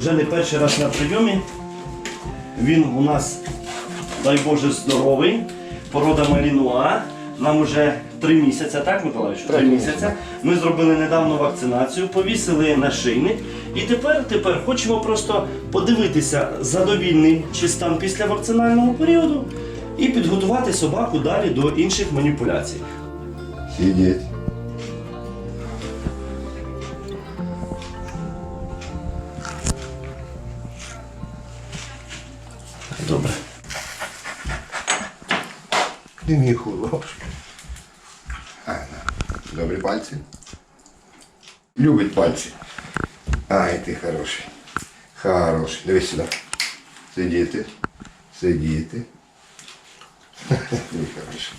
Вже не перший раз на прийомі. Він у нас, дай Боже, здоровий. Порода Малінуа. Нам уже три місяці, так, Миколаївич? Три місяці. Ми зробили недавно вакцинацію, повісили нашийник. І тепер, тепер хочемо просто подивитися, задовільний чи стан після вакцинального періоду, і підготувати собаку далі до інших маніпуляцій. Сидеть. Ти мій хороший. Добрі пальці. Любить пальці. Ай, ти хороший. Хороший. Дивись сюди. Сидіти. Сидіти. Ти хороший.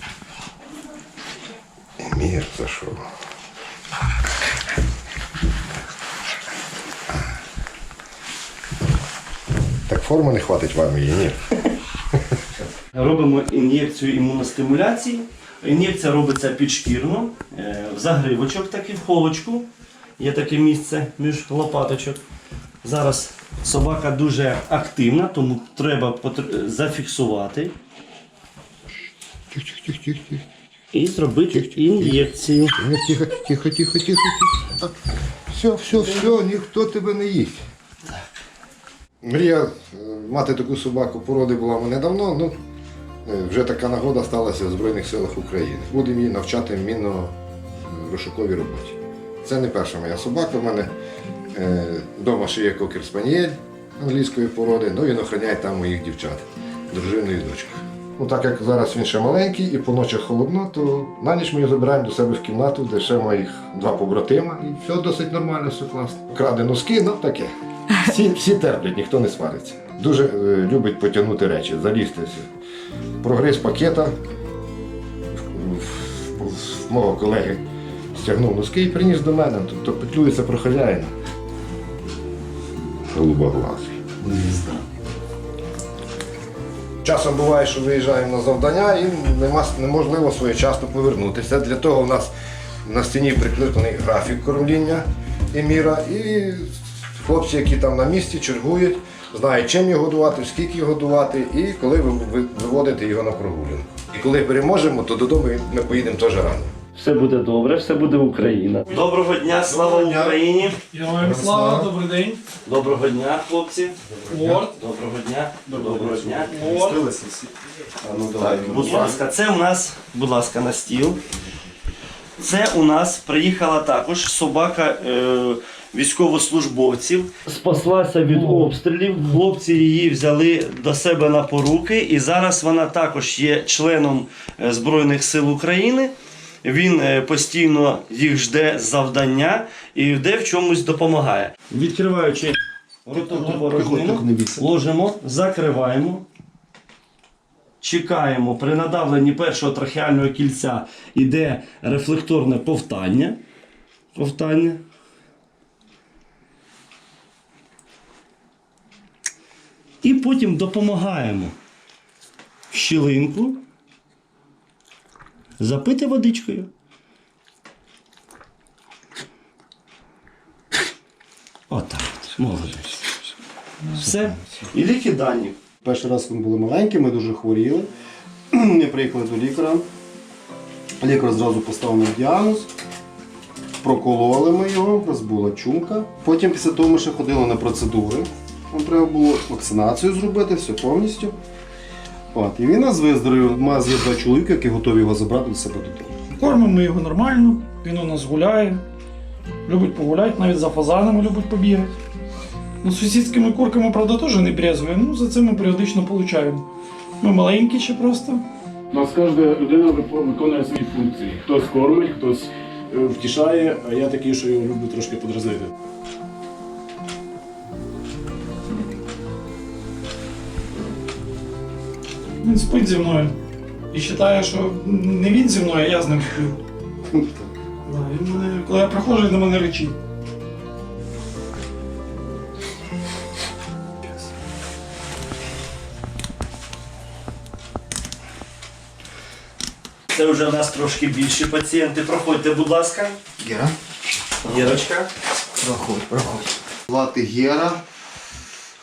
Мір зайшов. Так форми не хватить вам її, ні. Робимо ін'єкцію імуностимуляції. Ін'єкція робиться підшкірно, е, в загривочок такий, в холочку. Є таке місце між лопаточок. Зараз собака дуже активна, тому треба зафіксувати тихо, тихо. і зробити ін'єкцію. Тихо, тихо, тихо, тихо, тихо. Все, все, все, ніхто тебе не їсть. Мрія е, мати таку собаку породи була в мене давно, ну е, вже така нагода сталася в Збройних силах України. Будемо її навчати мінно-розшуковій роботі. Це не перша моя собака. В мене вдома ще є кокер спанієль англійської породи, ну він охороняє там моїх дівчат, дружину і дочку. Ну, так як зараз він ще маленький і по ночах холодно, то на ніч ми його забираємо до себе в кімнату, де ще моїх два побратима, і все досить нормально, все класно. Краде носки, ну таке. Всі, всі терплять, ніхто не свариться. Дуже е, любить потягнути речі, залізти. Прогриз пакета мого колеги стягнув носки і приніс до мене, тобто петлюється про хазяїна. Голубоглазий. Часом буває, що виїжджаємо на завдання і нема, неможливо своєчасно повернутися. Для того в нас на стіні прикріплений графік кормління Еміра. І хлопці, які там на місці, чергують, знають, чим його годувати, скільки його годувати і коли ви- ви- виводити його на прогулянку. І коли переможемо, то додому ми поїдемо теж рано. Все буде добре, все буде Україна. Доброго дня, слава Україні! Героям слава, добрий день. Доброго дня, хлопці. Доброго дня. Доброго дня. Орд. Так, будь ласка, це у нас, будь ласка, на стіл. Це у нас приїхала також собака е, військовослужбовців. Спаслася від обстрілів. Хлопці її взяли до себе на поруки, і зараз вона також є членом е, Збройних сил України. Він е, постійно їх жде з завдання і де в чомусь допомагає. Відкриваючи ротову порожнину, ложимо, закриваємо. Чекаємо при надавленні першого трахеального кільця іде рефлекторне повтання. Повтання. І потім допомагаємо щілинку запити водичкою. Отак. от, Молодець. Все. І ліки дані. Перший раз ми були маленькі, ми дуже хворіли. Ми приїхали до лікаря. Лікар зразу поставив нам діагноз. Прокололи ми його, у нас була чумка. Потім після того ми ще ходили на процедури. Нам треба було вакцинацію зробити, все повністю. От, і він нас виздоровив. У нас є два чоловіка, які готові його забрати до себе додому. Кормимо його нормально, він у нас гуляє. Любить погуляти, навіть за фазанами любить побігати. Ну, сусідськими курками, правда, теж не брезгуємо, ну за це ми періодично получаємо. Ми маленькі ще просто. У нас кожна людина виконує свої функції. Хтось кормить, хтось е, втішає, а я такий, що його люблю трошки подразнити. Він спить зі мною. І вважає, що не він зі мною, а я з ним сплю. Да, він мене, коли я проходжу, він на мене речить. Це вже в нас трошки більші пацієнти. Проходьте, будь ласка. Гера, Ірочка. проходь, проходь. Звати Гера.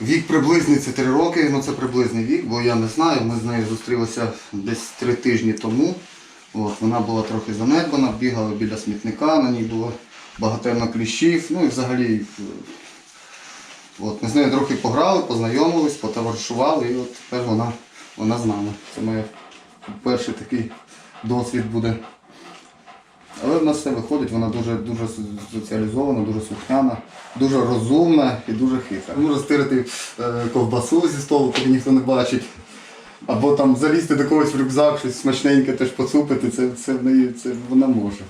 Вік приблизний це три роки, ну це приблизний вік, бо я не знаю. Ми з нею зустрілися десь три тижні тому. От, вона була трохи занедбана, бігала біля смітника, на ній було багатенно кліщів. Ну і взагалі от, ми з нею трохи пограли, познайомились, потоваришували, і от тепер вона, вона з нами. Це моє перший такий досвід буде. Але в нас все виходить, вона дуже, дуже соціалізована, дуже слухняна, дуже розумна і дуже хитра. Може стирити е, ковбасу зі столу, поки ніхто не бачить. Або там залізти до когось в рюкзак, щось смачненьке теж поцупити, це, це, в це вона може.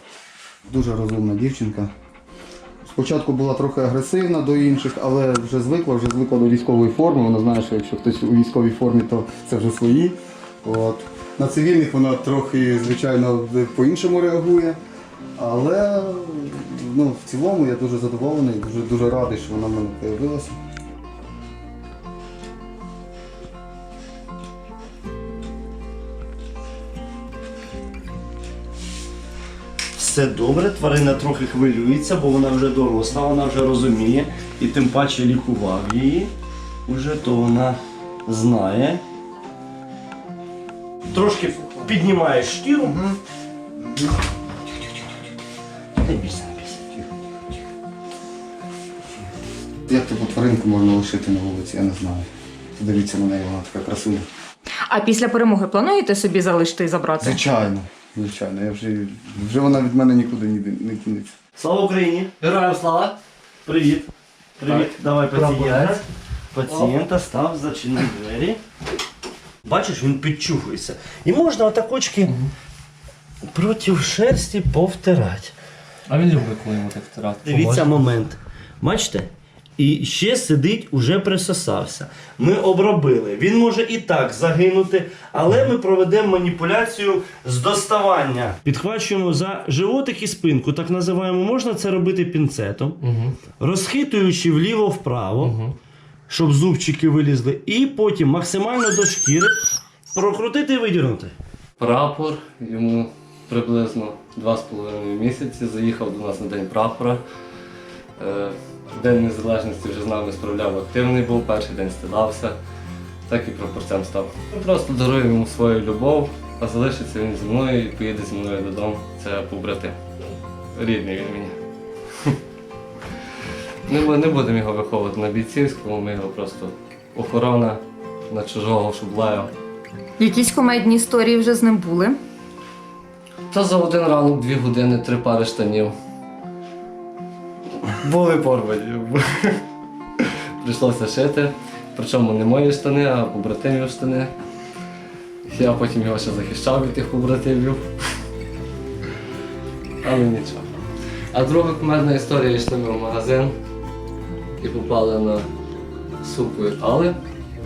Дуже розумна дівчинка. Спочатку була трохи агресивна до інших, але вже звикла, вже звикла до військової форми. Вона знає, що якщо хтось у військовій формі, то це вже свої. От. На цивільних вона трохи, звичайно, по-іншому реагує. Але ну, в цілому я дуже задоволений, дуже, дуже радий, що вона в мене з'явилася. Все добре, тварина трохи хвилюється, бо вона вже доросла, вона вже розуміє. І тим паче лікував її. Уже то вона знає. Трошки піднімаєш шкіру. Не бійся, не бійся. Як таку тваринку можна лишити на вулиці, я не знаю. Подивіться на неї, вона така красуня. А після перемоги плануєте собі залишити і забрати? Звичайно, звичайно. Я вже, вже вона від мене нікуди не, не кинеться. Слава Україні! Героям слава! Привіт! Привіт! Давай пацієнта. Пацієнта став, зачинив двері. Бачиш, він підчухується. І можна отакочки проти шерсті повтирати. А він любить, коли йому так втирати. Дивіться момент. Бачите? І ще сидить, уже присосався. Ми обробили. Він може і так загинути, але ми проведемо маніпуляцію з доставання. Підхвачуємо за животик і спинку, так називаємо. Можна це робити пінцетом, Угу. розхитуючи вліво-вправо, Угу. щоб зубчики вилізли, і потім максимально до шкіри прокрутити і видірнути. Прапор, йому приблизно 2,5 місяці. Заїхав до нас на День прапора. Е, День Незалежності вже з нами справляв активний був, перший день стидався, так і прапорцем став. Ми просто даруємо йому свою любов, а залишиться він зі мною і поїде зі мною додому. Це побратим. Рідний він мені. Не, не будемо його виховувати на бійцівському, ми його просто охорона на чужого, лаяв. Якісь комедні історії вже з ним були. Та за один ранок, дві години, три пари штанів. Були порвані. Прийшлося шити. Причому не мої штани, а побратимів штани. Я потім його ще захищав від тих побратимів. Але нічого. А друга кумедна історія йшли ми в магазин і попали на супу але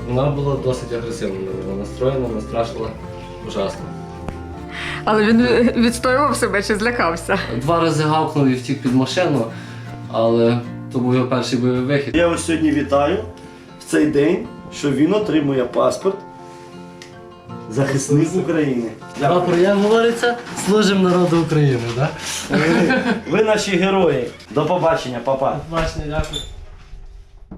вона була досить агресивно на нього настроєна, настрашила ужасно. Але він відстоював себе чи злякався. Два рази гавкнув і втік під машину, але то був його перший бойовий вихід. Я його сьогодні вітаю в цей день, що він отримує паспорт. Захисник України. Прапор, як говориться, служимо народу України, так? Ви наші герої. До побачення, папа. Бачення, дякую.